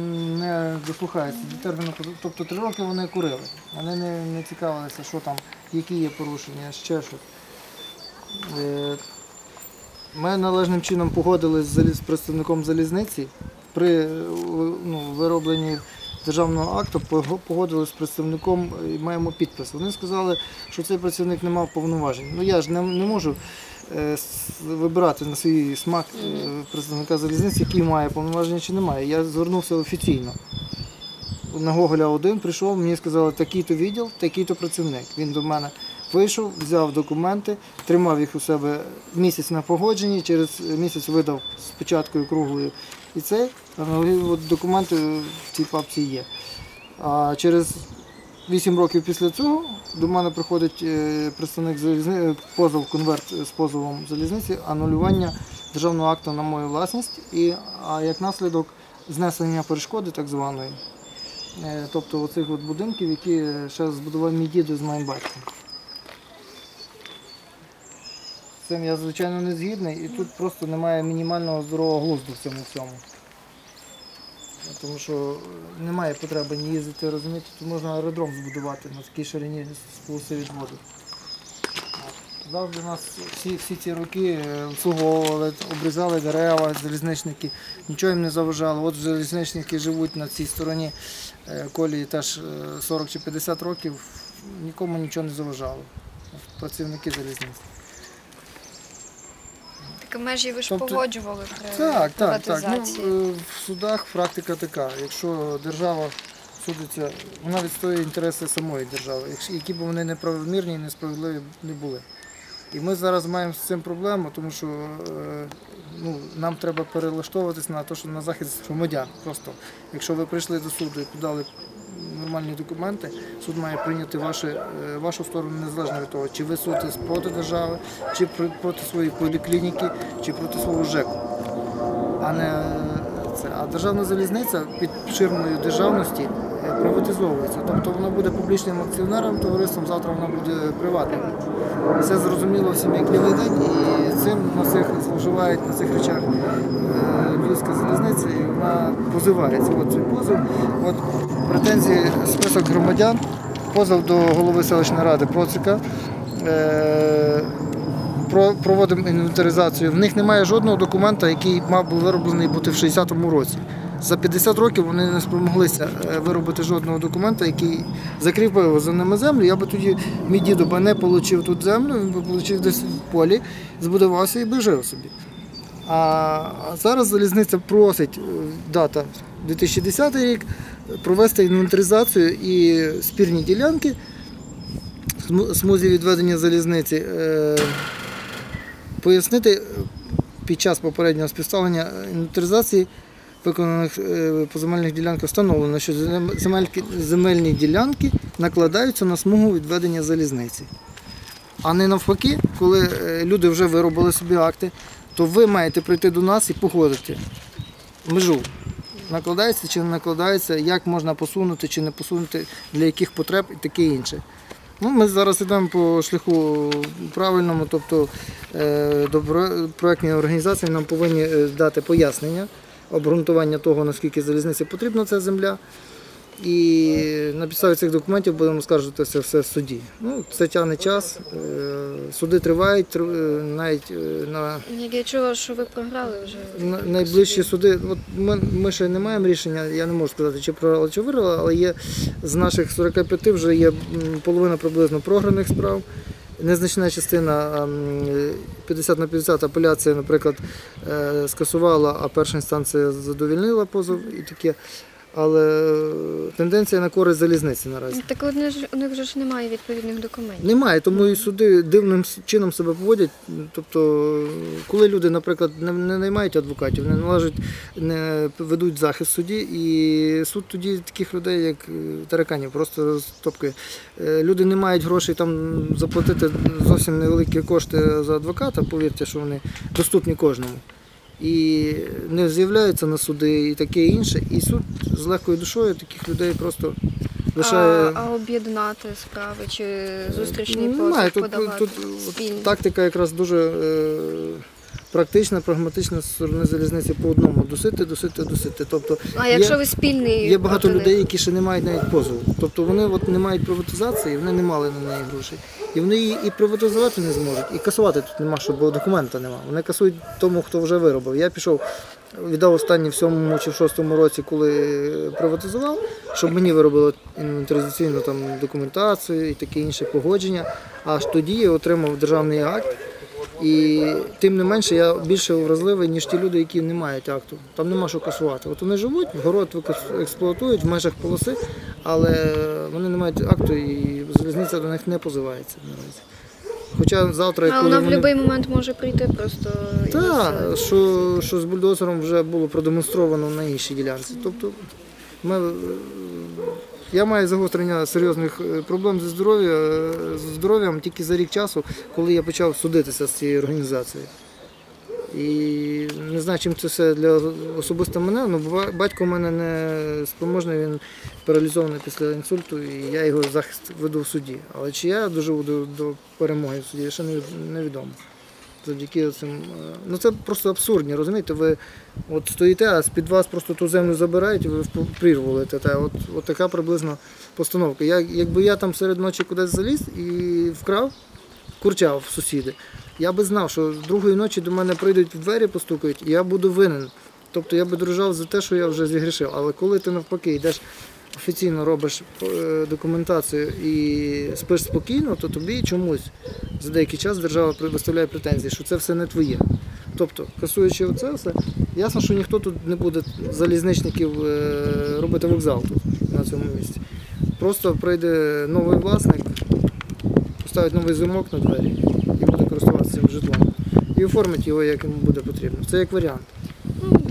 не дослухаються до терміну, тобто три роки вони курили. Вони не, не цікавилися, що там, які є порушення, ще щось. Е, Ми належним чином погодились з представником залізниці. При е, ну, виробленні державного акту пого- погодились з представником і маємо підпис. Вони сказали, що цей працівник не мав повноважень. Ну я ж не, не можу е, вибирати на свій смак е, представника залізниці, який має повноваження чи не має. Я звернувся офіційно. На Гоголя 1 прийшов, мені сказали, такий-то відділ, такий-то працівник. Він до мене вийшов, взяв документи, тримав їх у себе місяць на погодженні, через місяць видав з печаткою круглою. І це от документи в цій папці є. А через 8 років після цього до мене приходить е, представник залізниці, позов, конверт з позовом залізниці, анулювання державного акту на мою власність, і, а як наслідок знесення перешкоди так званої. Е, Тобто оцих от будинків, які ще збудував мій дідо з моїм батьком. Цим я звичайно не згідний, і тут просто немає мінімального здорового глузду в цьому всьому. Тому що немає потреби ні їздити, розумієте, тут можна аеродром збудувати на такій ширині з полоси відводу. Завжди нас всі, всі ці роки е, обслуговували, обрізали дерева, залізничники, нічого їм не заважало. От залізничники живуть на цій стороні е, колії теж е, 40 чи 50 років, нікому нічого не заважало. Працівники залізниці. Так межі ви ж Тобто- погоджували при Так, так, так. Ну, е, в судах практика така. Якщо держава судиться, вона відстоює інтереси самої держави, які б вони неправомірні і несправедливі не були. І ми зараз маємо з цим проблему, тому що е, ну, нам треба перелаштовуватись на те, що на захист громадян. Просто якщо ви прийшли до суду і подали нормальні документи, суд має прийняти ваші, е, вашу сторону незалежно від того, чи ви судитесь проти держави, чи проти своєї поліклініки, чи проти свого ЖЕКу а не це. А державна залізниця під ширмою державності е, приватизовується. Тобто вона буде публічним акціонером товариством, завтра вона буде приватним. Це зрозуміло всім як лівий день, і цим на цих зловживають на цих речах е, Львівська залізниця, і вона позивається. От цей позов. От претензії список громадян, позов до голови селищної ради Процика. Е, проводимо інвентаризацію. В них немає жодного документа, який мав би вироблений бути в 60-му році. За 50 років вони не спромоглися е, виробити жодного документа, який закріпив за ними землю. Я би тоді, мій дідо би не отримав тут землю, він би отримав десь в полі, збудувався і би жив собі. А зараз залізниця просить е, дата 2010 рік провести інвентаризацію і спірні ділянки смузі відведення залізниці. е, Пояснити е, під час попереднього співставлення інвентаризації виконаних е, по земельних ділянках встановлено, що земельні ділянки накладаються на смугу відведення залізниці. А не навпаки, коли е, люди вже виробили собі акти, то ви маєте прийти до нас і погодити межу. Накладається чи не накладається, як можна посунути чи не посунути, для яких потреб і таке інше. Ну, ми зараз йдемо по шляху правильному, тобто е, до про- проектної організації нам повинні е, дати пояснення, обґрунтування того, наскільки залізниці потрібна ця земля. І на підставі цих документів будемо скаржити це все в суді. Ну, це тягне час, е, суди тривають, тр- е, навіть е, на Як я чула, що ви програли вже. на- найближчі суди, от ми, ми ще не маємо рішення, я не можу сказати, чи програли, чи виграли, але є з наших 45 вже є половина приблизно програних справ. Незначна частина ем, 50 на 50 апеляція, наприклад, скасувала, а перша інстанція задовільнила позов і таке. Але тенденція на користь залізниці наразі. Так вони ж у них вже ж немає відповідних документів. Немає, тому і суди дивним чином себе поводять. Тобто, коли люди, наприклад, не, не наймають адвокатів, не належать, не ведуть захист суді, і суд тоді таких людей, як е, тараканів, просто розтопкує. Е, Люди не мають грошей там заплатити зовсім невеликі кошти за адвоката, повірте, що вони доступні кожному. І не з'являються на суди і таке інше. І суд з легкою душою таких людей просто лишає. А, а об'єднати справи чи зустрічний позов Тут, подавати тут от спільний? тактика якраз дуже е, практична, прагматична з сторони залізниці по одному досити, досити, досити. Тобто А якщо є, ви спільний є багато проти них? людей, які ще не мають навіть позову. Тобто вони от не мають приватизації, вони не мали на неї грошей. І вони її і приватизувати не зможуть, і касувати тут нема, що, бо документа нема. Вони касують тому, хто вже виробив. Я пішов, віддав останні в сьомому чи в шостому році, коли приватизував, щоб мені виробили інвентаризаційну там документацію і таке інше погодження. Аж тоді я отримав державний акт. І тим не менше я більше вразливий, ніж ті люди, які не мають акту. Там нема що касувати. От вони живуть, город експлуатують в межах полоси, але вони не мають акту і залізниця до них не позивається наразі. Хоча завтра, А коли вона в вони... будь-який момент може прийти просто. Так, що, що з бульдозером вже було продемонстровано на іншій ділянці. Тобто ми, я маю загострення серйозних е, проблем зі е, з здоров'ям тільки за рік часу, коли я почав судитися з цією організацією. І не знаю, чим це все для особисто мене, ну ба- батько у мене не спроможний, він паралізований після інсульту, і я його захист веду в суді. Але чи я доживу до, до перемоги в суді, ще не, невідомо завдяки цим. е, Ну це просто абсурдні, розумієте? Ви от стоїте, а з-під вас просто ту землю забирають, і ви в прірву летите. От, от така приблизно постановка. Я, якби я там серед ночі кудись заліз і вкрав, курчав в сусіди, я би знав, що з другої ночі до мене прийдуть в двері, постукають, і я буду винен. Тобто я би дружав за те, що я вже зігрішив. Але коли ти навпаки йдеш офіційно робиш е, документацію і спиш спокійно, то тобі чомусь за деякий час держава виставляє претензії, що це все не твоє. Тобто, касуючи оце все, ясно, що ніхто тут не буде залізничників е, робити вокзал тут, на цьому місці. Просто прийде новий власник, поставить новий замок на двері і буде користуватися цим житлом. І оформить його, як йому буде потрібно. Це як варіант.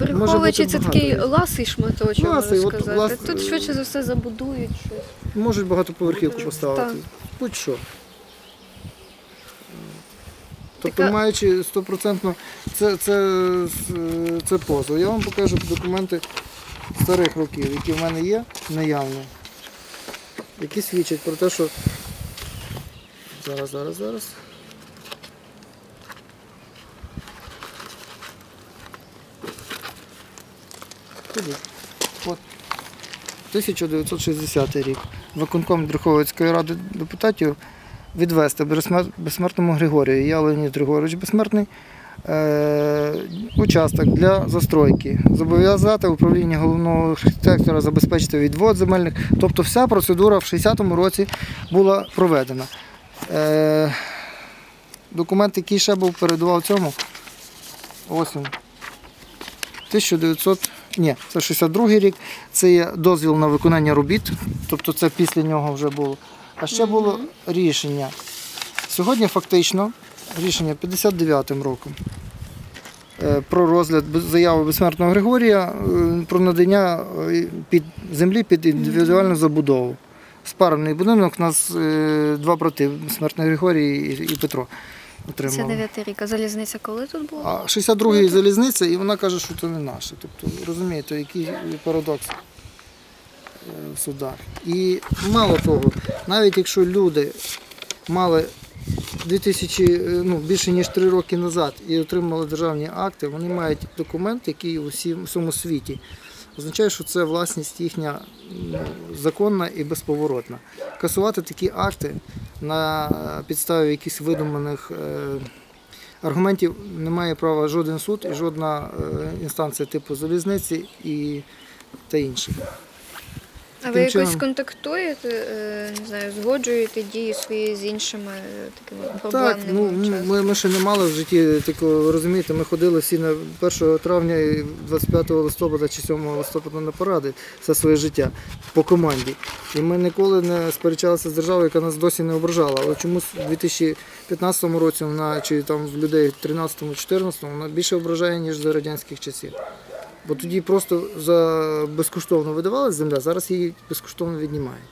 Ну, це такий ласий шматочок, Ласий, можна от сказати. лас- Тут швидше за все забудують щось. Можуть багатоповерхівку поставити. Так. Будь-що. Тобто, Така- маючи стопроцентно, це, це, це позов. Я вам покажу документи старих років, які в мене є, наявні, які свідчать про те, що. Зараз, зараз, зараз. Ходіть. От 1960 рік. Виконком Друховицької ради депутатів відвести безсмертному Григорію. Я Леонід Григорович Безсмертний. Е, участок для застройки. Зобов'язати управління головного архітектора забезпечити відвод земельних. Тобто вся процедура в 60-му році була проведена. Е, документ, який ще був передував цьому. Ось він. 1900, ні, це 62 рік. Це є дозвіл на виконання робіт, тобто це після нього вже було. А ще було рішення. Сьогодні фактично рішення 59-м роком е, про розгляд заяви безсмертного Григорія е, про надання е, під землі під індивідуальну забудову. Спарений будинок, у нас два брати, безсмертний Григорій і Петро. Отримали. дев'ятий рік. А залізниця коли тут була? А 62-й залізниця, і вона каже, що це не наше. Тобто, розумієте, який парадокс е, в судах. І мало того, навіть якщо люди мали 2000, е, ну, більше ніж 3 роки назад і отримали державні акти, вони мають документ, який у всьому світі. Означає, що це власність їхня законна і безповоротна. Касувати такі акти на підставі якихось видуманих е, аргументів не має права жоден суд і жодна е, інстанція типу залізниці і та інші. А ви таким якось контактуєте, е, не знаю, згоджуєте дії свої з іншими е, такими Так, ну ми, ми ще не мали в житті такого, розумієте, ми ходили всі на 1 травня, і 25 листопада чи 7 листопада на паради все своє життя по команді. І ми ніколи не сперечалися з державою, яка нас досі не ображала. Але чомусь у 2015 році вона чи там в людей в 13-14 вона більше ображає, ніж за радянських часів. Бо тоді просто за безкоштовно видавалася земля, зараз її безкоштовно віднімають.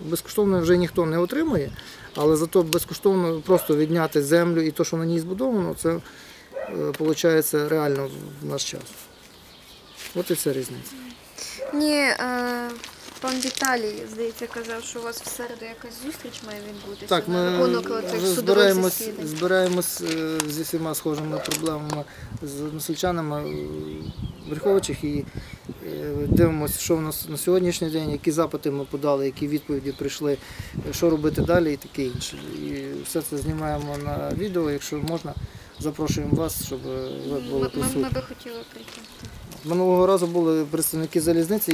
Безкоштовно вже ніхто не отримує, але зато безкоштовно просто відняти землю і те, що на ній збудовано, це виходить реально в наш час. От і вся різниця. Ні, е, Пан Віталій, здається, казав, що у вас в середу якась зустріч має відбутися. Так, на ми рахунок оцих судових збираємось, засідань. збираємось е, зі всіма схожими проблемами з односельчанами е, в Верховичах і е, дивимося, що в нас на сьогоднішній день, які запити ми подали, які відповіді прийшли, е, що робити далі і таке інше. І все це знімаємо на відео, якщо можна, запрошуємо вас, щоб ви Ми, були ми, присутні. ми би хотіли прийти. Минулого разу були представники залізниці.